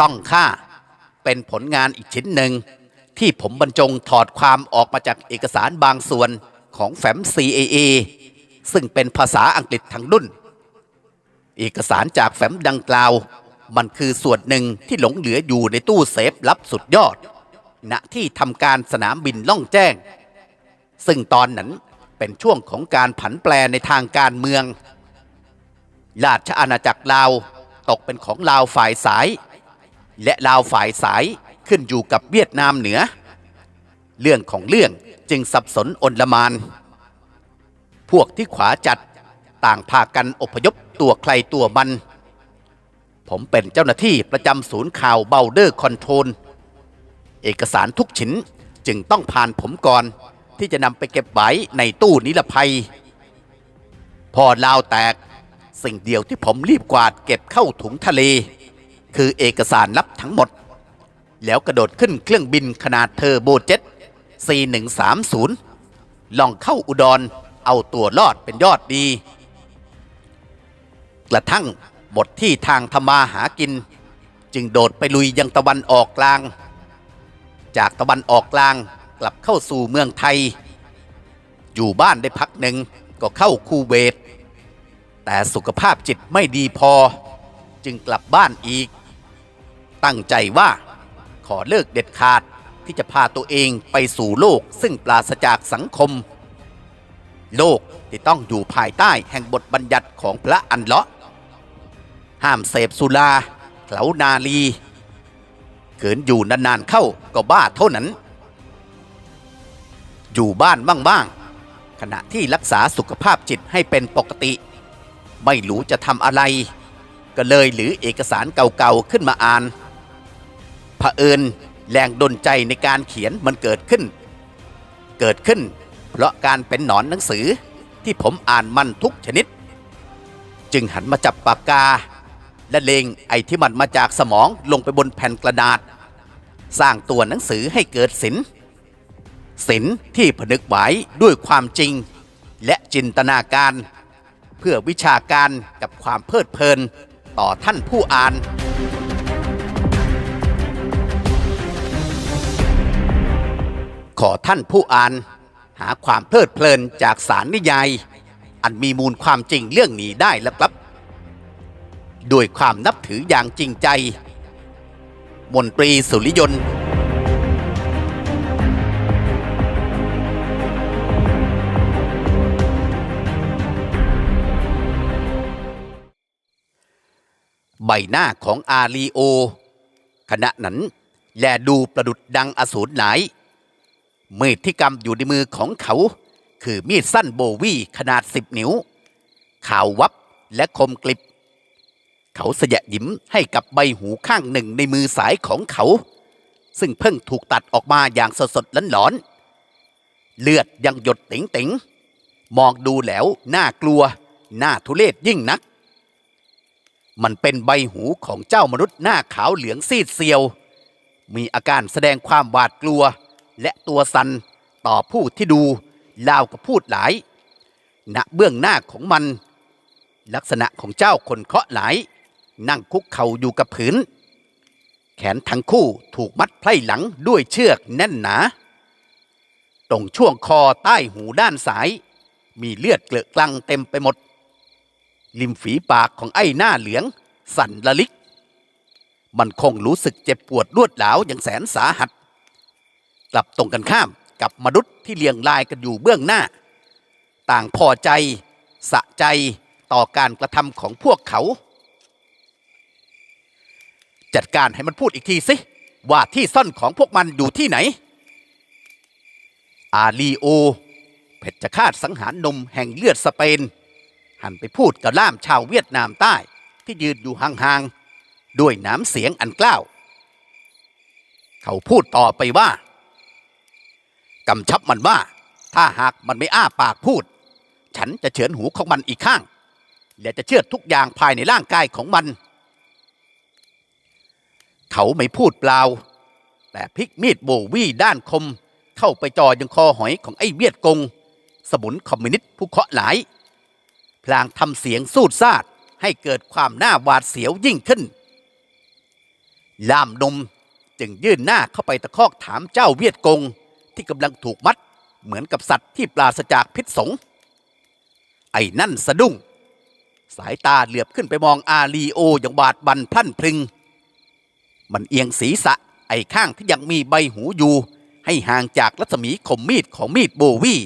ต้องค่า เป็นผลงานอีกชิ้นหนึ่ง ที่ผมบรรจงถอดความออกมาจากเอกสารบางส่วนของแฟ้ม CAA ซึ่งเป็นภาษาอังกฤษทั้งรุ่น เอกสารจากแฟ้มดังกล่าว มันคือส่วนหนึ่งที่หลงเหลืออยู่ในตู้เซฟลับสุดยอด ณที่ทำการสนามบินล่องแจ้ง ซึ่งตอนนั้นเป็นช่วงของการผันแปรในทางการเมือง ราชอาณาจักรลาวตกเป็นของลาวฝ่ายสาย และลาวฝ่ายสายขึ้นอยู่กับเวียดนามเหนือ เรื่องของเรื่องจึงสับสนอนลมาน พวกที่ขวาจัดต่างพากันอพยพตัวใครตัวมัน ผมเป็นเจ้าหน้าที่ประจำศูนย์ข่าวเบลเดอร์คอนโทรลเอกสารทุกชิ้นจึงต้องผ่านผมก่อน ที่จะนำไปเก็บไว้ในตู้นิรภัย พอลาวแตกสิ่งเดียวที่ผมรีบกวาดเก็บเข้าถุงทะเล คือเอกสารลับทั้งหมด แล้วกระโดดขึ้นเครื่องบินขนาดเทอร์โบเจ็ต C130 ล่องเข้าอุดรเอาตัวรอดเป็นยอดดี กระทั่งหมดที่ทางธรรมาหากิน จึงโดดไปลุยยังตะวันออกกลาง จากตะวันออกกลางกลับเข้าสู่เมืองไทย อยู่บ้านได้พักหนึ่งก็เข้าคูเวต แต่สุขภาพจิตไม่ดีพอ จึงกลับบ้านอีก ตั้งใจว่าขอเลิกเด็ดขาดที่จะพาตัวเองไปสู่โลกซึ่งปราศจากสังคม โลกที่ต้องอยู่ภายใต้แห่งบทบัญญัติของพระอันเลาะห้ามเสพสุราเขลานาลีเขินอยู่นานๆเข้าก็บ้าเท่านั้น อยู่บ้านบ้างๆขณะที่รักษาสุขภาพจิตให้เป็นปกติ ไม่รู้จะทำอะไร ก็เลยหรือเอกสารเก่าๆขึ้นมาอ่าน เผอิญแรงดนใจในการเขียนมันเกิดขึ้น เกิดขึ้น เพราะการเป็นหนอนหนังสือที่ผมอ่านมันทุกชนิด จึงหันมาจับปากกา และเลงไอ้ที่มันมาจากสมองลงไปบนแผ่นกระดาษ สร้างตัวหนังสือให้เกิดศิลศิลที่ผนึกไว้ด้วยความจริง และจินตนาการ เพื่อวิชาการกับความเพลิดเพลินต่อท่านผู้อ่าน ขอท่านผู้อ่าน หาความเพลิดเพลินจากสารนิยาย อันมีมูลความจริงเรื่องนี้ได้แล้วครับ ด้วยความนับถืออย่างจริงใจ มนตรีสุริยนต์ใบหน้าของอาลีโอ ขณะนั้น แลดูประดุดดังอสูรหลาย มีดที่กำอยู่ในมือของเขา คือมีดสั้นโบวี่ขนาดสิบนิ้ว ขาววับและคมกลิบ เขาเสยะยิ้มให้กับใบหูข้างหนึ่งในมือสายของเขา ซึ่งเพิ่งถูกตัดออกมาอย่างสดสดๆหลอนๆเลือดยังหยดติ๋งติงมองดูแล้วน่ากลัว น่าทุเลศยิ่งนัก มันเป็นใบหูของเจ้ามนุษย์หน้าขาวเหลืองซีดเซียว มีอาการแสดงความหวาดกลัว และตัวสันต่อผู้ที่ดูลาวกับพูดหลาย ณเบื้องหน้าของมัน ลักษณะของเจ้าคนเคาะหลาย นั่งคุกเข่าอยู่กับผืน แขนทั้งคู่ถูกมัดไพร่หลังด้วยเชือกแน่นหนา ตรงช่วงคอใต้หูด้านซ้าย มีเลือดเกลอกลังเต็มไปหมด ริมฝีปากของไอ้หน้าเหลือง สั่นละลิก มันคงรู้สึกเจ็บปวดรวดหลาวอย่างแสนสาหัส กลับตรงกันข้ามกับมนุษย์ที่เลียงลายกันอยู่เบื้องหน้า ต่างพอใจ สะใจต่อการกระทำของพวกเขา จัดการให้มันพูดอีกทีสิว่าที่ซ่อนของพวกมันอยู่ที่ไหน อาลีโอเพชฌฆาตสังหารนมแห่งเลือดสเปน หันไปพูดกับล่ามชาวเวียดนามใต้ที่ยืนอยู่ห่างๆ ด้วยน้ำเสียงอันกล้าว เขาพูดต่อไปว่า กำชับมันว่า ถ้าหากมันไม่อ้าปากพูด ฉันจะเฉือนหูของมันอีกข้าง และจะเชือดทุกอย่างภายในร่างกายของมัน เขาไม่พูดเปล่า แต่พลิกมีดโบวี่ด้านคม เข้าไปจ่อยังคอหอยของไอ้เวียดกง สมุนคอมมิวนิสต์ผู้เคาะห์หลาย พลางทำเสียงสูดซาดให้เกิดความหน่าหวาดเสียวยิ่งขึ้น ล่ามนมจึงยื่นหน้าเข้าไปตะคอกถามเจ้าเวียดกง ที่กำลังถูกมัด เหมือนกับสัตว์ที่ปราศจากพิษสง ไอ้นั่นสะดุ้ง สายตาเหลือบขึ้นไปมองอาลีโออย่างบาดบันพลั่นพรึง มันเอียงศีรษะไอ้ข้างที่ยังมีใบหูอยู่ ให้ห่างจากรัศมีคมมีดของมีดโบวี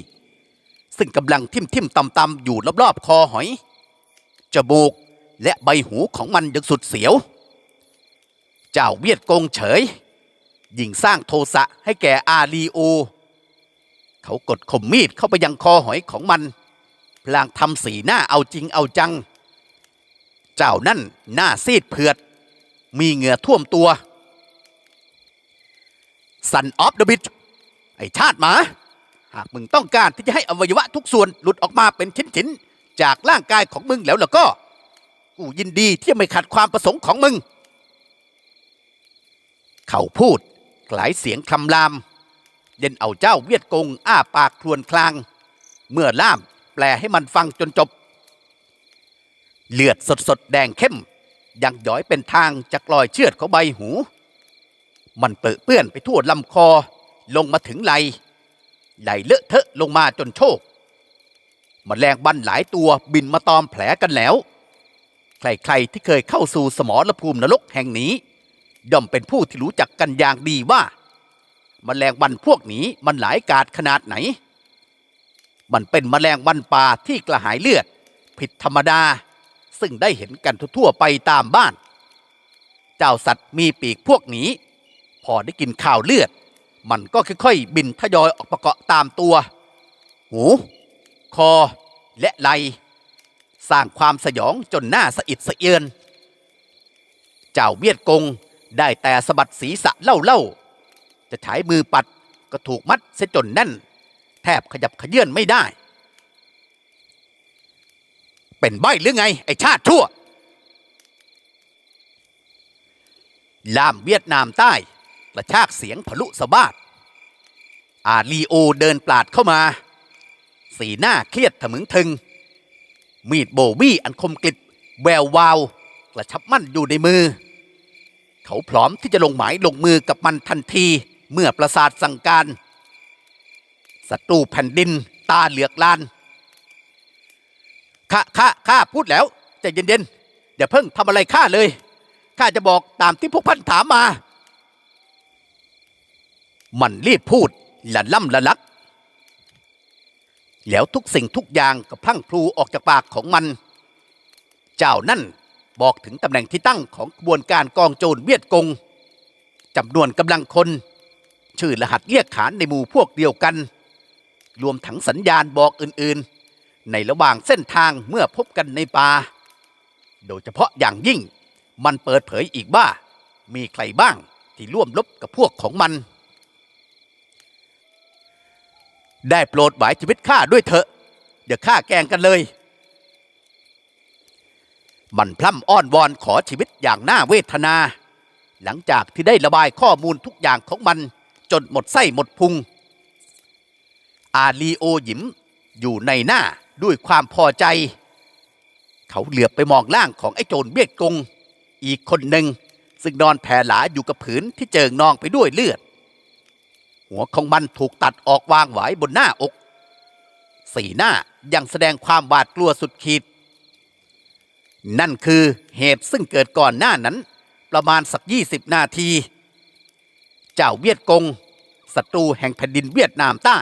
ซึ่งกำลังทิ่มทิมตำตำๆอยู่รอบๆคอหอยจมูกและใบหูของมันยังสุดเสียว เจ้าเวียดกงเฉย ยิ่งสร้างโทสะให้แก่อาลีโอ เขากดคมมีดเข้าไปยังคอหอยของมัน พลางทำสีหน้าเอาจริงเอาจัง เจ้านั่นหน้าซีดเผือด มีเหงื่อท่วมตัวสันออฟเดอะบิชไอชาติหมา หากมึงต้องการที่จะให้อวัยวะทุกส่วนหลุดออกมาเป็นชิ้นๆ จากร่างกายของมึงแล้วล่ะก็ กูยินดีที่จะไม่ขัดความประสงค์ของมึง เขาพูด คล้ายเสียงคำราม เย็นเอาเจ้าเวียดกงอ้าปากครวญคลาง เมื่อล่ามแปลให้มันฟังจนจบ เลือดสดๆแดงเข้ม ยังย้อยเป็นทางจากรอยเชือดของใบหู มันเปื้อเปื้อนไปทั่วลำคอลงมาถึงไหลไหลเลอะเทอะลงมาจนโชกมแมลงบันหลายตัวบินมาตอมแผลกันแล้ว ใครๆที่เคยเข้าสู่สมรภูมินรกแห่งนี้ ย่อมเป็นผู้ที่รู้จักกันอย่างดีว่าแมลงวันพวกนี้มันหลายกาดขนาดไหน มันเป็นแมลงวันป่าที่กระหายเลือด ผิดธรรมดา ซึ่งได้เห็นกันทั่วไปตามบ้าน เจ้าสัตว์มีปีกพวกนี้ พอได้กินข้าวเลือด มันก็ค่อยๆ บินทยอยออกมาเกาะตามตัว หู คอ และไหลสร้างความสยองจนหน้าสะอิดสะเอียน เจ้าเวียดกง ได้แต่สะบัดศีรษะเล่าๆจะใช้มือปัดก็ถูกมัดเสียจนแน่น แทบขยับขยื่นไม่ได้ เป็นใบหรือไง ไอชาติชั่ว ล่ามเวียดนามใต้กระชากเสียงทะลุสะบาดอาลีโอเดินปลาดเข้ามา สีหน้าเครียดถมึงทึง มีดโบวี่อันคมกริบแวววาวกระชับมั่นอยู่ในมือ เขาพร้อมที่จะลงหมายลงมือกับมันทันทีเมื่อประสาทสั่งการศัตรูแผ่นดินตาเหลือกลานข้าข้าข้าพูดแล้วใจเย็นๆอย่าเพิ่งทำอะไรข้าเลยข้าจะบอกตามที่พวกพันถามมา มันรีบพูดละล่ำละลัก แล้วทุกสิ่งทุกอย่างก็พลั่งพลูออกจากปากของมัน เจ้านั่น บอกถึงตำแหน่งที่ตั้งของกระบวนการกองโจรเวียดกงจำนวนกำลังคน ชื่อรหัสเรียกขานในหมู่พวกเดียวกัน รวมทั้งสัญญาณบอกอื่นๆ ในระหว่างเส้นทางเมื่อพบกันในป่าโดยเฉพาะอย่างยิ่งมันเปิดเผยอีกว่า มีใครบ้างที่ร่วมรบกับพวกของมัน ได้โปรดหวายชีวิตข้าด้วยเถอะเดี๋ยวข้าแกงกันเลย มันพร่ำอ้อนวอนขอชีวิตอย่างน่าเวทนา หลังจากที่ได้ระบายข้อมูลทุกอย่างของมัน จนหมดไส้หมดพุง อาลีโอหยิมอยู่ในหน้าด้วยความพอใจ เขาเหลือบไปมองล่างของไอ้โจรเบียดกง อีกคนหนึ่งซึ่งนอนแผ่หลาอยู่กับผืนที่เจิงนองไปด้วยเลือด หัวของมันถูกตัดออกวางไว้บนหน้าอก สีหน้ายังแสดงความหวาดกลัวสุดขีด นั่นคือเหตุซึ่งเกิดก่อนหน้านั้น ประมาณสักยี่สิบนาที เจ้าเวียดกงศัตรูแห่งแผ่นดินเวียดนามใต้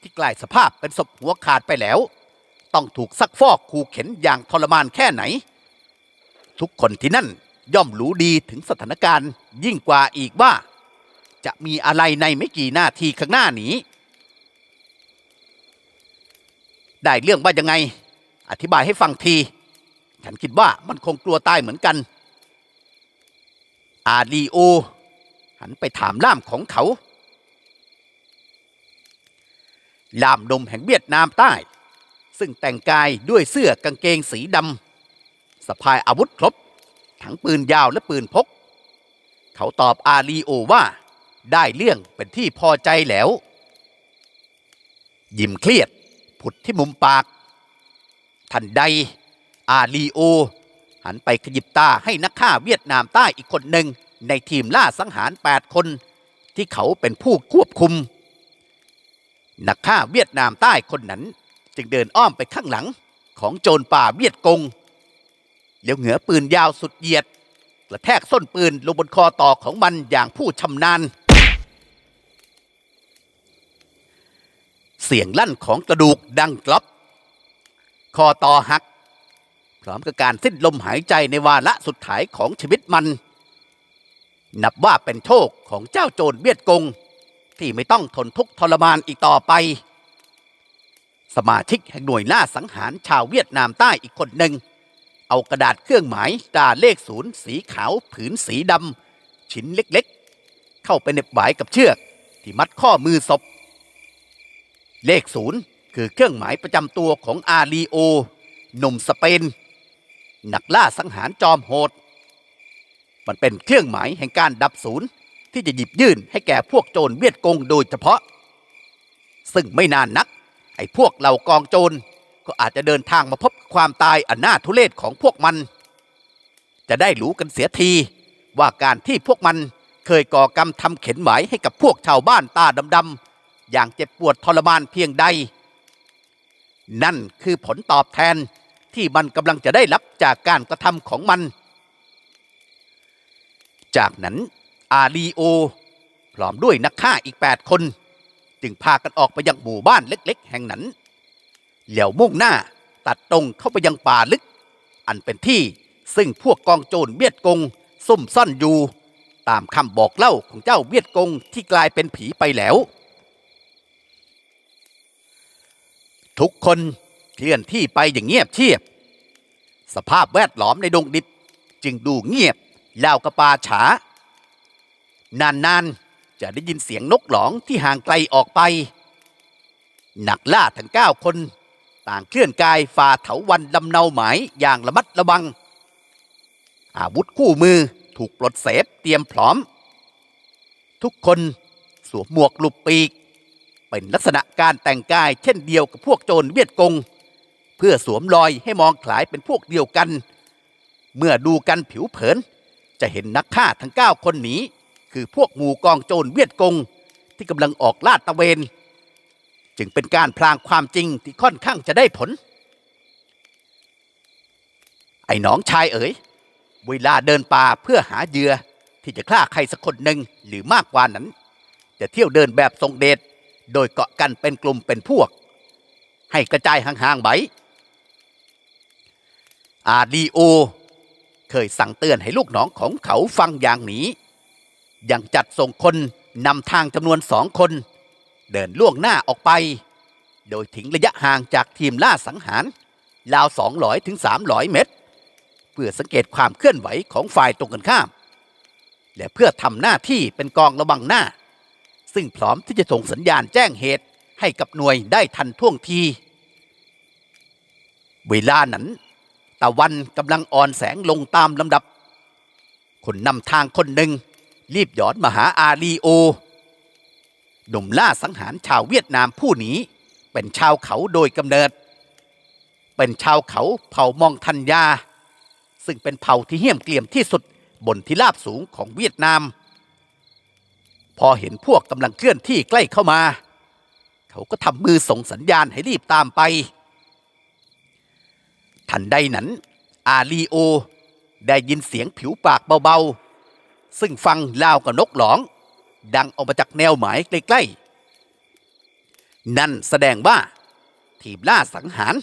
ที่กลายสภาพเป็นศพหัวขาดไปแล้ว ต้องถูกซักฟอกขู่เข็นอย่างทรมานแค่ไหน ทุกคนที่นั่นย่อมรู้ดีถึงสถานการณ์ยิ่งกว่าอีกว่า จะมีอะไรในไม่กี่นาทีข้างหน้านี้ ได้เรื่องว่ายังไง อธิบายให้ฟังที ฉันคิดว่ามันคงกลัวตายเหมือนกัน อาดีโอ หันไปถามล่ามของเขา ล่ามนมแห่งเวียดนามใต้ ซึ่งแต่งกายด้วยเสื้อกางเกงสีดำสะพายอาวุธครบ ทั้งปืนยาวและปืนพก เขาตอบอาลีโอว่า ได้เรื่องเป็นที่พอใจแล้ว ยิ้มเครียด ผุดที่มุมปาก ทันใด อาลีโอ หันไปขยิบตาให้นักฆ่าเวียดนามใต้อีกคนหนึ่ง ในทีมล่าสังหาร 8 คน ที่เขาเป็นผู้ควบคุม นักฆ่าเวียดนามใต้คนนั้น จึงเดินอ้อมไปข้างหลังของโจรป่าเวียดกงแล้วเหงือปืนยาวสุดเหยียดกระแทกส้นปืนลงบนคอต่อของมันอย่างผู้ชำนาญ เสียงลั่นของกระดูกดังกรอบ คอต่อหัก พร้อมกับการสิ้นลมหายใจในวาระสุดท้ายของชีวิตมัน นับว่าเป็นโชคของเจ้าโจรเวียดกง ที่ไม่ต้องทนทุกข์ทรมานอีกต่อไป สมาชิกแห่งหน่วยล่าสังหารชาวเวียดนามใต้อีกคนหนึ่ง เอากระดาษเครื่องหมายตราเลขศูนย์สีขาวผืนสีดำชิ้นเล็กๆ เข้าไปเน็บหวายกับเชือกที่มัดข้อมือศพ เลขศูนย์คือเครื่องหมายประจำตัวของอาลีโอหนุ่มสเปน นักล่าสังหารจอมโหด มันเป็นเครื่องหมายแห่งการดับศูนย์ที่จะหยิบยื่นให้แก่พวกโจรเวียดกงโดยเฉพาะ ซึ่งไม่นานนัก ไอ้พวกเหล่ากองโจรก็อาจจะเดินทางมาพบความตายอันน่าทุเรศของพวกมัน จะได้รู้กันเสียทีว่าการที่พวกมันเคยก่อกรรมทำเข็นหมายให้กับพวกชาวบ้านตาดำๆอย่างเจ็บปวดทรมานเพียงใด นั่นคือผลตอบแทนที่มันกำลังจะได้รับ จากการกระทำของมัน จากนั้นอาลีโอ พร้อมด้วยนักฆ่าอีก 8 คน จึงพากันออกไปยังหมู่บ้านเล็ก ๆ แห่งนั้นเหลียวมุ่งหน้าตัดตรงเข้าไปยังป่าลึก อันเป็นที่ซึ่งพวกกองโจรเวียดกงซุ่มซ่อนอยู่ ตามคำบอกเล่าของเจ้าเวียดกงที่กลายเป็นผีไปแล้ว ทุกคนเคลื่อนที่ไปอย่างเงียบเชียบ สภาพแวดล้อมในดงดิบ จึงดูเงียบเล่าวกระปาฉา นานๆ จะได้ยินเสียงนกหลองที่ห่างไกลออกไป นักล่าทั้งเก้าคน ต่างเคลื่อนกายฝ่าเถาวันลำเนาหมายอย่างระมัดระวัง อาวุธคู่มือถูกปลดเสฟเตรียมพร้อม ทุกคนสวมหมวกลูกปีก เป็นลักษณะการแต่งกายเช่นเดียวกับพวกโจรเวียดกง พื่อสวมรอยให้มองคล้ายเป็นพวกเดียวกัน เมื่อดูกันผิวเผิน จะเห็นนักฆ่าทั้งเก้าคนนี้ คือพวกหมู่กองโจรเวียดกง ที่กำลังออกลาดตระเวน จึงเป็นการพลางความจริงที่ค่อนข้างจะได้ผล ไอ้น้องชายเอ๋ยเวลาเดินป่าเพื่อหาเหยื่อที่จะฆ่าใครสักคนหนึ่งหรือมากกว่านั้น จะเที่ยวเดินแบบทรงเดชโดยเกาะกันเป็นกลุ่มเป็นพวก ให้กระจายห่างๆไว้ อาดีโอ เคยสั่งเตือนให้ลูกน้องของเขาฟังอย่างนี้ยังจัดส่งคนนำทางจำนวนสองคน เดินล่วงหน้าออกไป โดยทิ้งระยะห่างจากทีมล่าสังหารราว200ถึง300 เมตร เพื่อสังเกตความเคลื่อนไหวของฝ่ายตรงกันข้าม และเพื่อทำหน้าที่เป็นกองระวังหน้า ซึ่งพร้อมที่จะส่งสัญญาณแจ้งเหตุให้กับหน่วยได้ทันท่วงที เวลานั้น ตะวันกำลังอ่อนแสงลงตามลำดับ คนนำทางคนหนึ่ง รีบหยอดมาหาอาลีโอหนุ่มล่าสังหารชาวเวียดนามผู้นี้ เป็นชาวเขาโดยกำเนิด เป็นชาวเขาเผ่ามองทัญญา ซึ่งเป็นเผ่าที่เหี้ยมเกลียมที่สุดบนที่ราบสูงของเวียดนาม พอเห็นพวกกำลังเคลื่อนที่ใกล้เข้ามา เขาก็ทำมือส่งสัญญาณให้รีบตามไป ทันใดนั้น อาลีโอ ได้ยินเสียงผิวปากเบาๆ ซึ่งฟังลาวกับนกหลอง ดังออกมาจากแนวหมายใกล้ๆ นั่นแสดงว่า ทีมล่าสังหาร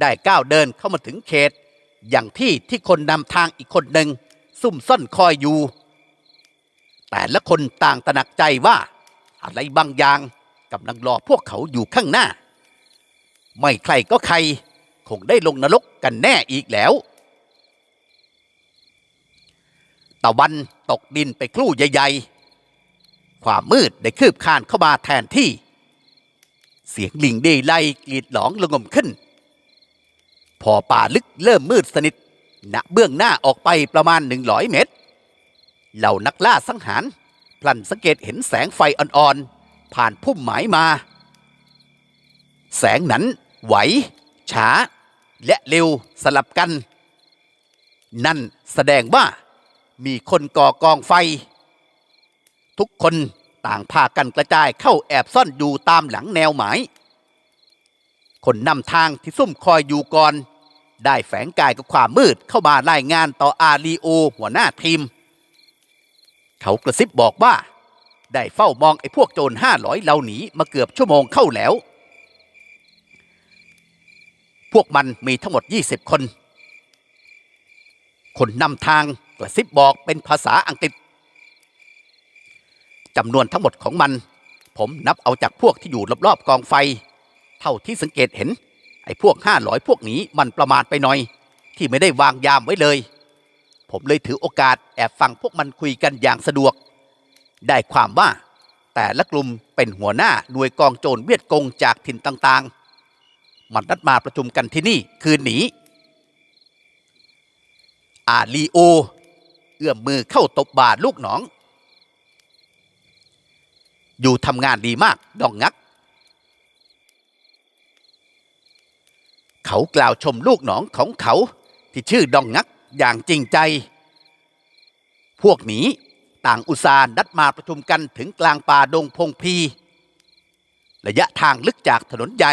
ได้ก้าวเดินเข้ามาถึงเขต อย่างที่ที่คนนำทางอีกคนหนึ่งซุ่มซ่อนคอยอยู่ แต่ละคนต่างตระหนักใจว่า อะไรบางอย่างกำลังรอพวกเขาอยู่ข้างหน้า ไม่ใครก็ใคร คงได้ลงนรกกันแน่อีกแล้ว ตะวันตกดินไปครู่ใหญ่ๆ ความมืดได้คืบคานเข้ามาแทนที่ เสียงลิงเดไลกรีดหลองระงมขึ้น พอป่าลึกเริ่มมืดสนิทณเบื้องหน้าออกไปประมาณหนึ่งร้อยเมตร เหล่านักล่าสังหาร พลันสังเกตเห็นแสงไฟอ่อนๆ ผ่านพุ่มไม้มา แสงนั้นไหวช้า และเร็วสลับกัน นั่นแสดงว่ามีคนก่อกองไฟ ทุกคนต่างพากันกระจายเข้าแอบซ่อนอยู่ตามหลังแนวหมาย คนนำทางที่ซุ่มคอยอยู่ก่อน ได้แฝงกายกับความมืดเข้ามารายงานต่ออารีโอหัวหน้าทีม เขากระซิบบอกว่า ได้เฝ้ามองไอ้พวกโจรห้าร้อยเหล่านี้มาเกือบชั่วโมงเข้าแล้ว วกมันมีทั้งหมด 20 คน คนนำทางกระซิบบอกเป็นภาษาอังกฤษจำนวนทั้งหมดของมัน ผมนับเอาจากพวกที่อยู่รอบๆกองไฟ เท่าที่สังเกตเห็น ไอ้พวกห้าร้อยพวกนี้มันประมาทไปหน่อย ที่ไม่ได้วางยามไว้เลย ผมเลยถือโอกาสแอบฟังพวกมันคุยกันอย่างสะดวก ได้ความว่า แต่ละกลุ่มเป็นหัวหน้าหน่วยกองโจรเวียดกงจากถิ่นต่างๆ มันนัดมาประชุมกันที่นี่คืนนี้ อาลีโอ เอื้อมมือเข้าตบบาดลูกหนอง อยู่ทำงานดีมากดองงัก เขากล่าวชมลูกหนองของเขาที่ชื่อดองงักอย่างจริงใจ พวกนี้ต่างอุตส่าห์นัดมาประชุมกันถึงกลางป่าดงพงพี ระยะทางลึกจากถนนใหญ่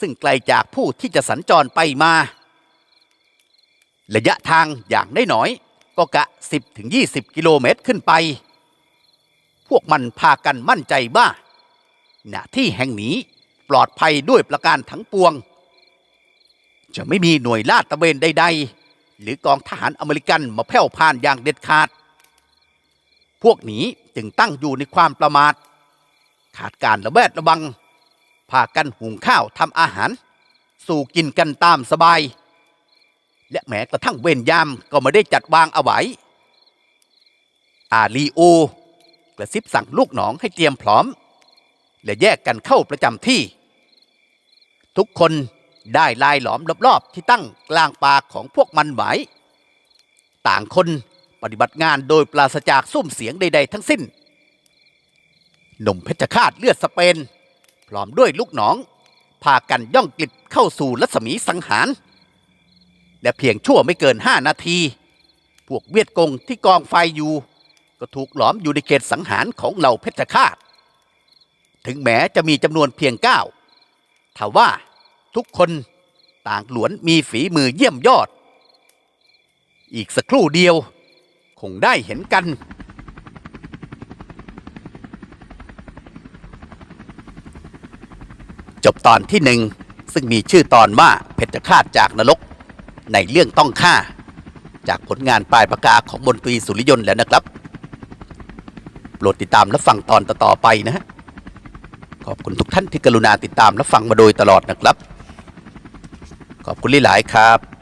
ซึ่งไกลจากผู้ที่จะสัญจรไปมา ระยะทางอย่างน้อยๆก็กะ 10-20 กิโลเมตรขึ้นไป พวกมันพากันมั่นใจว่าณที่แห่งนี้ปลอดภัยด้วยประการทั้งปวง จะไม่มีหน่วยลาดตระเวนใด ๆ หรือกองทหารอเมริกันมาแผ่วพานอย่างเด็ดขาด พวกนี้จึงตั้งอยู่ในความประมาท ขาดการระแวดระวัง พากันหุงข้าวทำอาหาร สู่กินกันตามสบาย และแม้กระทั่งเวรยามก็ไม่ได้จัดวางเอาไว้ อาลีโอกระซิบสั่งลูกหนองให้เตรียมพร้อม และแยกกันเข้าประจำที่ ทุกคนได้ลายหลอมรอบๆที่ตั้งกลางป่าของพวกมันไว้ต่างคนปฏิบัติงานโดยปราศจากซุ้มเสียงใด ๆ ทั้งสิ้นหนุ่มเพชรฆาตเลือดสเปน พร้อมด้วยลูกน้อง พากันย่องกลิบเข้าสู่รัศมีสังหาร และเพียงชั่วไม่เกินห้านาที พวกเวียดกงที่กองไฟอยู่ ก็ถูกหลอมอยู่ในเขตสังหารของเหล่าเพชรฆาต ถึงแม้จะมีจำนวนเพียงเก้าทว่าทุกคนต่างหลวนมีฝีมือเยี่ยมยอด อีกสักครู่เดียว คงได้เห็นกัน จบตอนที่หนึ่งซึ่งมีชื่อตอนว่าเพชรฆาตจากนรก ในเรื่องต้องฆ่า จากผลงานปลายปากกาของมนตรีสุริยนต์แล้วนะครับโปรดติดตามและฟังตอนต่อๆไปนะฮะขอบคุณทุกท่านที่กรุณาติดตามและฟังมาโดยตลอดนะครับ ขอบคุณหลายๆครับ